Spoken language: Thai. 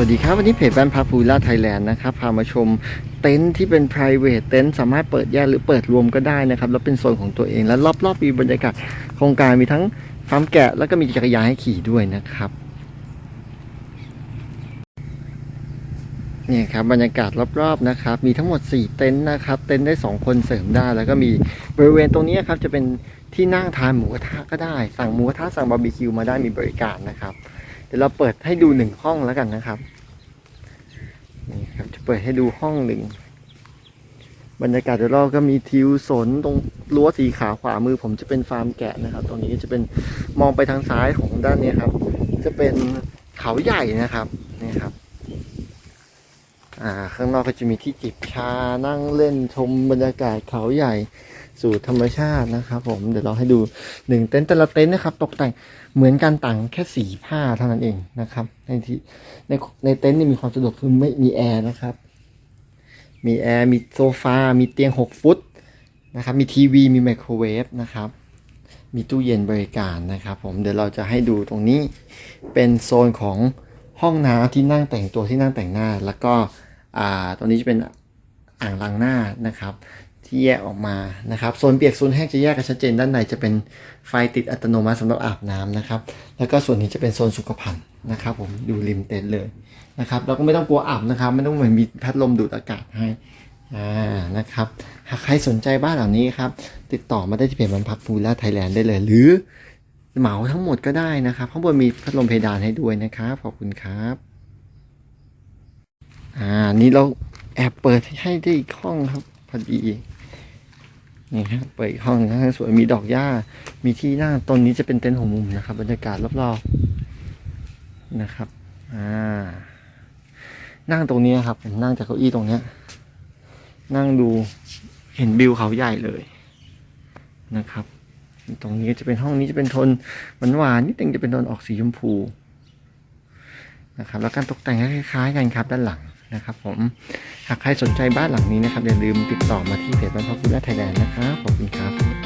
วัสดีครับ วันนี้เพจแบนพักพูล่าไทยแลนด์นะครับ พามาชมเต็นท์ที่เป็น p r i v a t เต็นท์สามารถเปิดแยกหรือเปิดรวมก็ได้นะครับ แล้วเป็นโซนของตัวเองแล้วรอบๆมีบรรยากาศโครงการมีทั้งฟาร์มแกะ แล้วก็มีจักรยานให้ขี่ด้วยนะครับนี่ครับบรรยากาศรอบๆนะครับ มีทั้งหมด 4 เต็นท์นะครับ เต็นท์ได้ 2 คนเสริมได้ แล้วก็มีบริเวณตรงนี้ครับจะเป็นที่นั่งทานหมูกระทะก็ได้ สั่งหมูกระทะสั่งบาร์บีคิวมาได้มีบริการนะครับ เดี๋ยวเราเปิดให้ดูหนึ่งห้องแล้วกันนะครับนี่ครับจะเปิดให้ดูห้องหนึ่งบรรยากาศโดยรอบก็มีทิวสนตรงรั้วสีขาวขวามือ ผมจะเป็นฟาร์มแกะนะครับ ตรงนี้จะเป็นมองไปทางซ้ายของด้านนี้ครับ จะเป็นเขาใหญ่นะครับนี่ครับอ่าข้างนอกก็จะมีที่จิบชานั่งเล่นชมบรรยากาศเขาใหญ่ สู่ธรรมชาตินะครับ ผมเดี๋ยวเราให้ดูหนึ่งเต็นท์แต่ละเต็นท์นะครับ ตกแต่งเหมือนกันต่างแค่สีผ้าเท่านั้นเองนะครับ ในที่ในในเต็นท์นี่มีความสะดวกคือไม่มีแอร์นะครับ มีแอร์มีโซฟา มีเตียง 6 ฟุตนะครับ มีทีวีมีไมโครเวฟนะครับมีตู้เย็นบริการนะครับผมเดี๋ยวเราจะให้ดูตรงนี้เป็นโซนของห้องน้ำที่นั่งแต่งตัวที่นั่งแต่งหน้า แล้วก็อ่าตรงนี้จะเป็นอ่างล้างหน้านะครับ ที่แยกออกมานะครับโซนเปียกโซนแห้งจะแยกกันชัดเจนด้านในจะเป็นไฟติดอัตโนมัติสำหรับอาบน้ำนะครับ แล้วก็ส่วนนี้จะเป็นโซนสุขภัณฑ์นะครับ ผมอยู่ริมเต็นท์เลยนะครับแล้วก็ไม่ต้องกลัวอับนะครับ ไม่ต้องเหมือนมีพัดลมดูดอากาศให้อ่านะครับหากใครสนใจบ้านเหล่านี้ครับ ติดต่อมาได้ที่เพจมันพักฟูล่าไทยแลนด์ได้เลย หรือเหมาทั้งหมดก็ได้นะครับข้างบนมีพัดลมเพดานให้ด้วยนะครับขอบคุณครับอ่านี่เราแอบเปิดให้ได้อีกห้องครับพอดี นี่ครับเปิดอีกห้องนะสวยมีดอกหญ้า มีที่นั่งตรงนี้จะเป็นเต็นท์หัวมุมนะครับ บรรยากาศรอบๆนะครับอ่านั่งตรงนี้ครับผมนั่งจากเก้าอี้ตรงเนี้ย นั่งดูเห็นวิวเขาใหญ่เลยนะครับ ตรงนี้จะเป็นห้องนี้จะเป็นโทนหวานๆนิดนึงจะเป็นโทนออกสีชมพูนะครับ แล้วการตกแต่งก็คล้ายๆกันครับด้านหลัง นะครับผม หากใครสนใจบ้านหลังนี้นะครับ อย่าลืมติดต่อมาที่เพจบ้านพักคุณและไทยแลนด์นะครับ ขอบคุณครับ